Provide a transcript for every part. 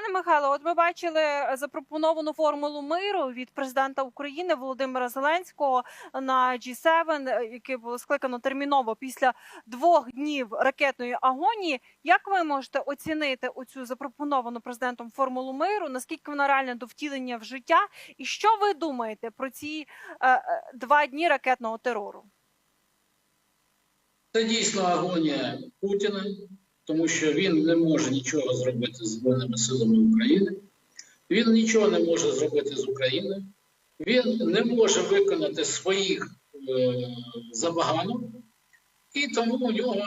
Пане Михайло, от ми бачили запропоновану формулу миру від президента України Володимира Зеленського на G7, е, яке було скликано терміново після двох днів ракетної агонії. Як ви можете оцінити оцю запропоновану президентом формулу миру? Наскільки вона реальна до втілення в життя? І що ви думаєте про ці е, е, два дні ракетного терору? Це дійсно агонія Путіна, тому що він не може нічого зробити з Збройними силами України. Він нічого не може зробити з Україною. Він не може виконати своїх е, забаганок, і тому у нього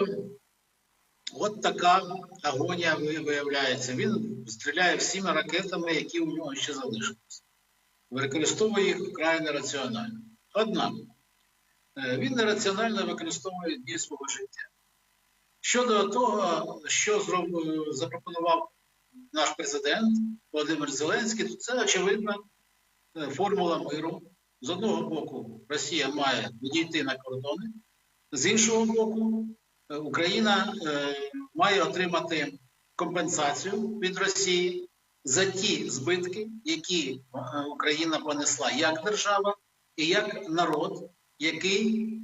от така агонія виявляється. Він стріляє всіма ракетами, які у нього ще залишилися. Використовує їх вкрай нераціонально. Однак, Е, він нераціонально використовує дні свого життя. Щодо того, що запропонував наш президент Володимир Зеленський, то це очевидна е, формула миру. З одного боку, Росія має відійти на кордони, з іншого боку, е, Україна е, має отримати компенсацію від Росії за ті збитки, які Україна понесла як держава і як народ який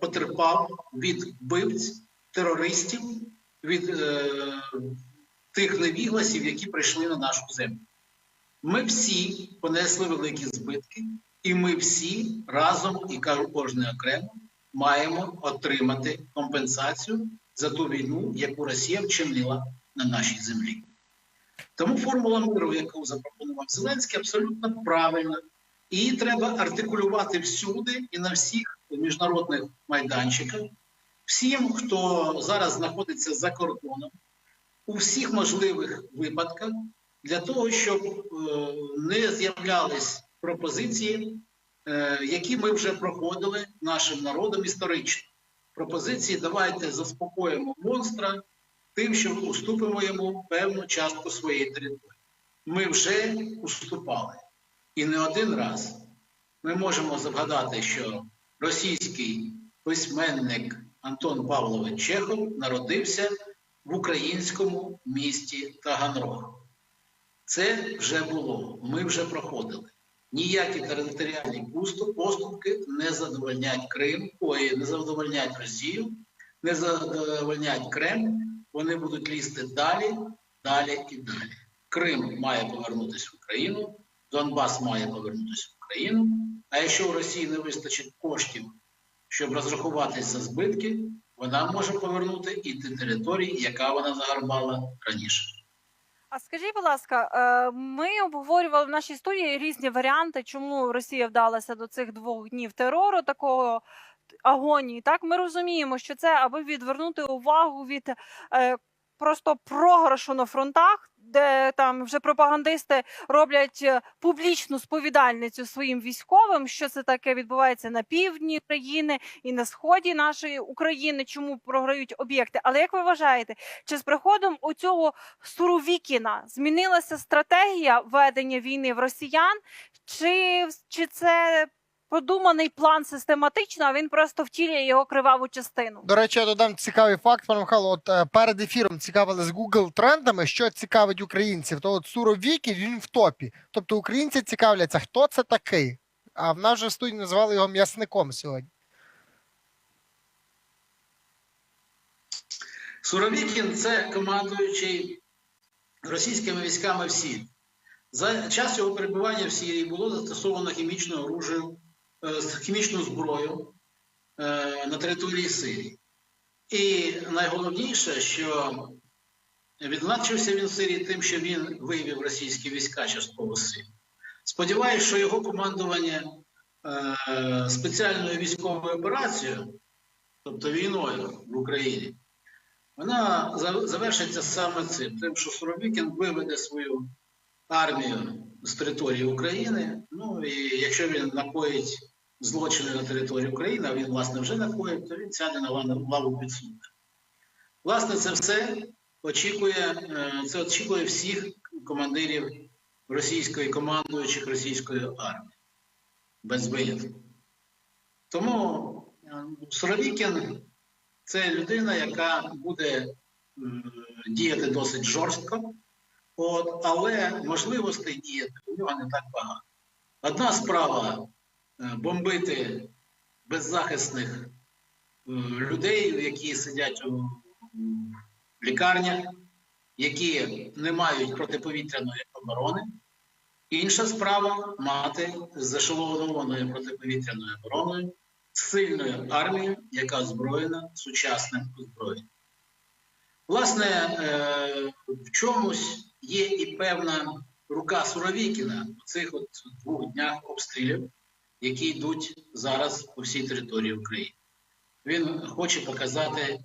потерпав від вбивць, терористів, від е, тих невігласів, які прийшли на нашу землю. Ми всі понесли великі збитки, і ми всі разом і кожен окремо маємо отримати компенсацію за ту війну, яку Росія вчинила на нашій землі. Тому формула миру, яку запропонував Зеленський, абсолютно правильна. Її треба артикулювати всюди і на всіх міжнародних майданчиках. Всім, хто зараз знаходиться за кордоном, у всіх можливих випадках, для того, щоб е, не з'являлись пропозиції, е, які ми вже проходили нашим народом історично. Пропозиції давайте заспокоїмо монстра тим, що уступимо йому певну частку своєї території. Ми вже уступали. І не один раз ми можемо згадати, що російський письменник Антон Павлович Чехов народився в українському місті Таганрог. Це вже було, ми вже проходили. Ніякі територіальні поступки не задовольнять Крим, ой, не задовольнять Росію, не задовольнять Кремль. Вони будуть лізти далі, далі і далі. Крим має повернутися в Україну. Донбас має повернутися в Україну. А якщо у Росії не вистачить коштів, щоб розрахуватися за збитки, вона може повернути і ті території, яка вона загарбала раніше. А скажіть, будь ласка, е, ми обговорювали в нашій студії різні варіанти, чому Росія вдалася до цих двох днів терору, такого агонії. Так, ми розуміємо, що це аби відвернути увагу від е, просто програшу на фронтах, де там вже пропагандисти роблять е, публічну сповідальницю своїм військовим, що це таке відбувається на півдні країни і на сході нашої України, чому програють об'єкти. Але як ви вважаєте, чи з приходом у цього Суровікіна змінилася стратегія ведення війни в росіян, чи, чи це продуманий план систематично, а він просто втілює його криваву частину? До речі, я додам цікавий факт, пане Михайло. От е, перед ефіром цікавили з Google трендами, що цікавить українців. То от Суровікін він в топі. Тобто українці цікавляться, хто це такий. А в нас же в студії назвали його м'ясником сьогодні. Суровікін це командуючий російськими військами в Сирії. За час його перебування в Сирії було застосовано хімічне оружие, е, хімічну зброю е, на території Сирії. І найголовніше, що відзначився він в Сирії тим, що він вивів російські війська частково з Сирії. Сподіваюсь, що його командування е, спеціальною військовою операцією, тобто війною в Україні, вона завершиться саме цим, тим, що Суровікін виведе свою армію з території України. Ну і якщо він накоїть злочини на території України, а він, власне, вже накоїть, то він сяде на лаву лаву підсудних. Власне, це все очікує, е, це очікує всіх командирів російської командуючих російської армії без винятку. Тому е, Суровікін це людина, яка буде діяти досить жорстко, От, але можливостей діяти у нього не так багато. Одна справа е, бомбити беззахисних е, людей, які сидять у лікарнях, які не мають протиповітряної оборони. Інша справа мати зашелонованою протиповітряною обороною сильною армією, яка озброєна сучасним озброєнням. Власне, е, в чомусь є і певна рука Суровікіна у цих от двох днях обстрілів, які йдуть зараз по всій території України. Він хоче показати е,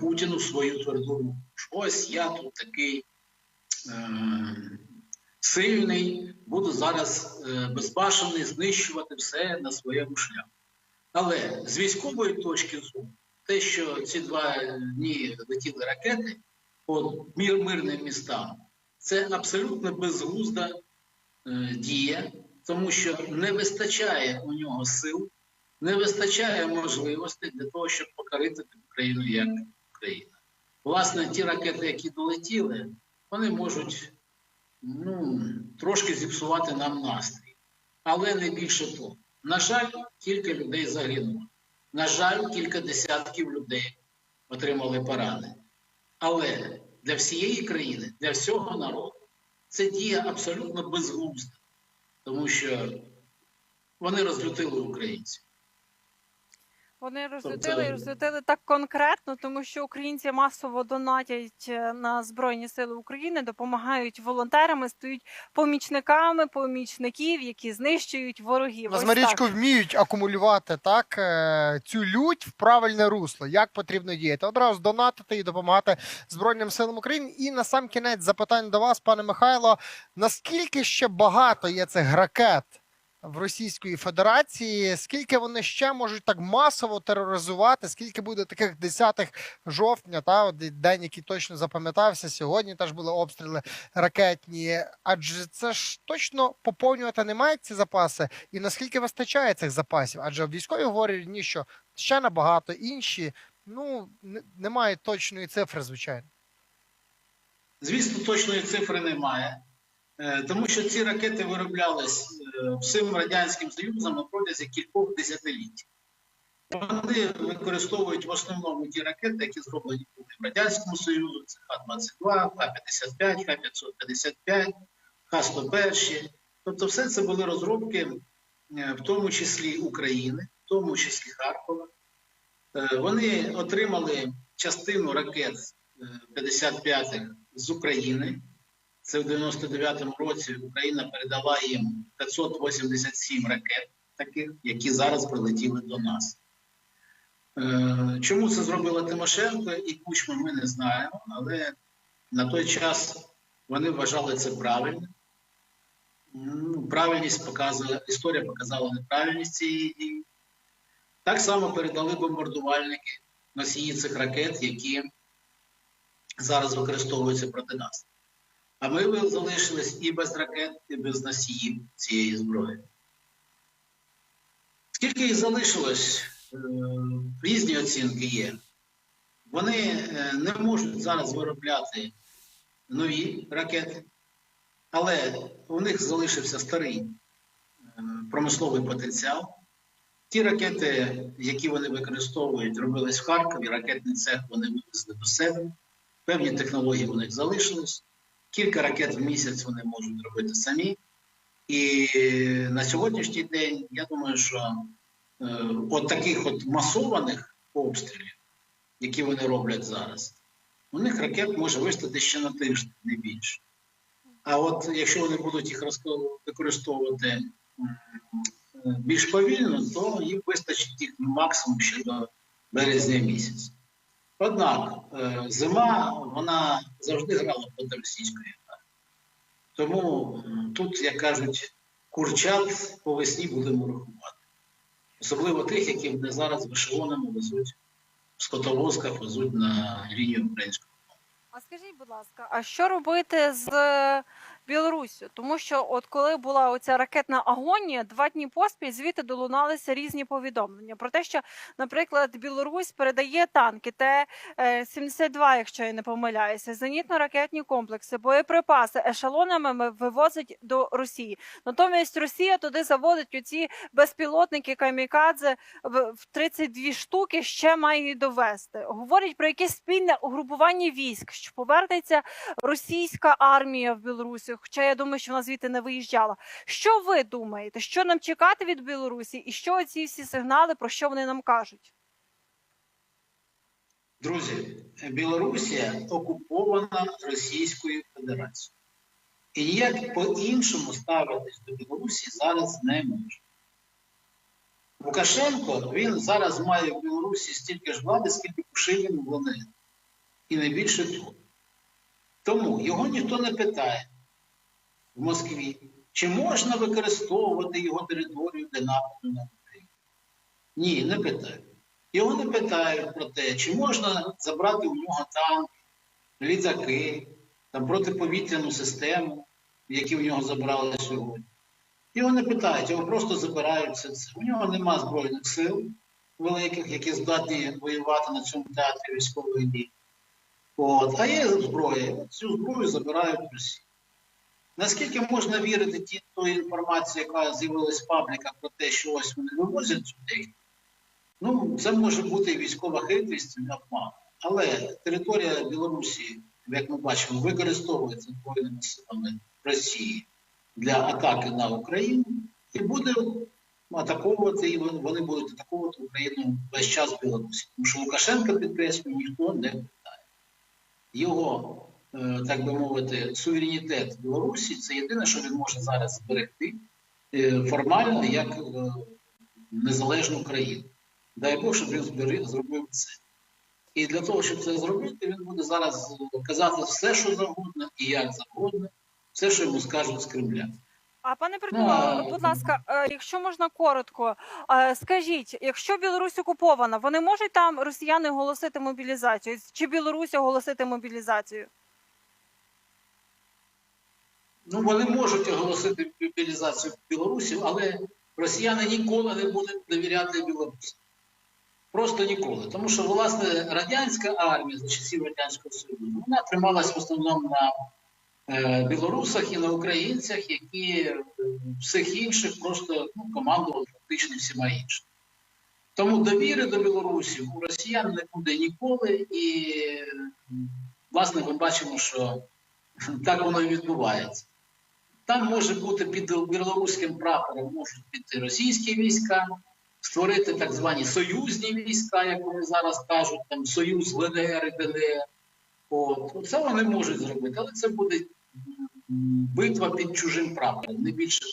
Путіну свою тверду Ось я тут такий е, сильний, буду зараз е, безбашений знищувати все на своєму шляху. Але з військової точки зору, те, що ці два дні летіли ракети по мир, мирним містам, це абсолютно безглузда е, дія, тому що не вистачає у нього сил, не вистачає можливостей для того, щоб покорити Україну як Україна. Власне, ті ракети, які долетіли, вони можуть ну, трошки зіпсувати нам настрій, але не більше того. На жаль, кілька людей загинуло. На жаль, кілька десятків людей отримали поранення. Але для всієї країни, для всього народу, це дія абсолютно безглузда, тому що вони розлютили українців. Вони розлютили і розлютили так конкретно, тому що українці масово донатять е, на Збройні Сили України, допомагають волонтерами, стають помічниками помічників, які знищують ворогів. На Ось Марічку так. вміють акумулювати так е, цю лють в правильне русло. Як потрібно діяти? Одразу донатити і допомагати Збройним силам України. І на сам кінець запитання до вас, пане Михайло. Наскільки ще багато є цих ракет в Російської Федерації? Скільки вони ще можуть так масово тероризувати? Скільки буде таких 10 жовтня? Та день, який точно запам'ятався. Сьогодні теж були обстріли ракетні. Адже це ж точно поповнювати не мають ці запаси. І наскільки вистачає цих запасів? Адже військові говорять, ні, що ще набагато інші. Ну немає точної цифри, звичайно. Звісно, точної цифри немає, тому що ці ракети вироблялись е, всім Радянським Союзом на протязі кількох десятиліть. Вони використовують в основному ті ракети, які зроблені в Радянському Союзі, це Х-22, Х-55, Х-555, Х-101. Тобто все це були розробки, е, в тому числі України, в тому числі Харкова. Е, Вони отримали частину ракет е, 55-х з України. Це в 99-му році Україна передала їм 587 ракет, таких, які зараз прилетіли до нас. Е, Чому це зробила Тимошенко і Кучма, ми не знаємо, але на той час вони вважали це правильним. Ну, Правильність показує, історія показала неправильність цієї дії. Так само передали бомбардувальники носії цих ракет, які зараз використовуються проти нас. А ми залишились і без ракет, і без носіїв цієї зброї. Скільки їх залишилось, е, різні оцінки є. Вони е, не можуть зараз виробляти нові ракети, але у них залишився старий е, промисловий потенціал. Ті ракети, які вони використовують, робились в Харкові, ракетний цех вони вивезли до себе. Певні технології у них залишились. Кілька ракет в місяць вони можуть робити самі. І на сьогоднішній день я думаю, що е, от таких от масованих обстрілів, які вони роблять зараз, у них ракет може вистати ще на тиждень, не більше. А от якщо вони будуть їх використовувати е, більш повільно, то їм вистачить їх максимум ще до березня місяця. Однак е, зима вона завжди грала проти російської. Тому тут, як кажуть, курчат по весні будемо рахувати. Особливо тих, які вони зараз в ешелонами везуть в скотовозках, везуть на лінію українського. А скажіть, будь ласка, а що робити з Білоруссю, тому що от коли була оця ракетна агонія, два дні поспіль звідти долуналися різні повідомлення про те, що, наприклад, Білорусь передає танки Т-72, якщо я не помиляюся, зенітно-ракетні комплекси, боєприпаси ешелонами вивозить до Росії. Натомість Росія туди заводить оці безпілотники камікадзе в в 32 штуки, ще має її довести. Говорять про якесь спільне угрупування військ, що повернеться російська армія в Білорусі. Хоча я думаю, що вона звідти не виїжджала. Що ви думаєте? Що нам чекати від Білорусі, і що ці всі сигнали, про що вони нам кажуть? Друзі, Білорусія окупована Російською Федерацією. І ніяк по-іншому ставитись до Білорусі зараз не може. Лукашенко він зараз має в Білорусі стільки ж влади, скільки Пушилін в. І не більше того. Тому його ніхто не питає в Москві, чи можна використовувати його територію для нападу на Україну. Ні, не питають. Його не питають про те, чи можна забрати у нього танки, літаки, там, протиповітряну систему, які в нього забрали сьогодні. Його не питають, його просто забирають все це. У нього нема збройних сил великих, які здатні воювати на цьому театрі військової дії. От. А є зброя, цю зброю забирають в Росію. Наскільки можна вірити ті тої інформації, яка з'явилась в пабліках про те, що ось вони вивозять цю? Ну, це може бути військова хитрість, і. Але територія Білорусі, як ми бачимо, використовується збройними силами Росії для атаки на Україну і буде атаковувати, і вони- будуть атакувати Україну весь час Білорусі. Тому що Лукашенка підкреслює, ніхто не питає. Його, так би мовити, суверенітет Білорусі це єдине, що він може зараз зберегти е, формально як е, незалежну країну. Дай Бог, щоб він збери- зробив це. І для того, щоб це зробити, він буде зараз казати все, що завгодно і як завгодно, все, що йому скажуть з Кремля. А пане Притула, Ну, будь ласка, е, якщо можна коротко, е, скажіть, якщо Білорусь окупована, вони можуть там росіяни оголосити мобілізацію? Чи Білорусь оголосити мобілізацію? Ну, вони можуть оголосити мобілізацію в Білорусі, але росіяни ніколи не будуть довіряти Білорусі. Просто ніколи. Тому що, власне, радянська армія за часів Радянського Союзу вона трималась в основному на е, білорусах і на українцях, які е, всіх інших просто ну, командували фактично всіма іншими. Тому довіри до Білорусі у росіян не буде ніколи, і власне ми бачимо, що так воно і відбувається. Там може бути під білоруським прапором можуть піти російські війська, створити так звані союзні війська, як вони зараз кажуть, там союз ЛНР і ДНР. От. Це вони можуть зробити, але це буде битва під чужим прапором, не більше.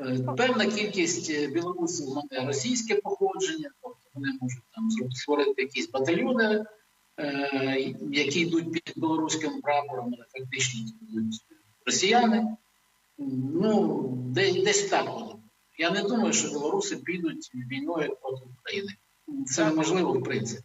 Е, Певна кількість е, білорусів має російське походження, тобто вони можуть там створити якісь батальйони, е, які йдуть під білоруським прапором, але фактично будуть росіяни. Ну, десь, десь так буде. Я не думаю, що білоруси підуть війною проти України. Це неможливо в принципі.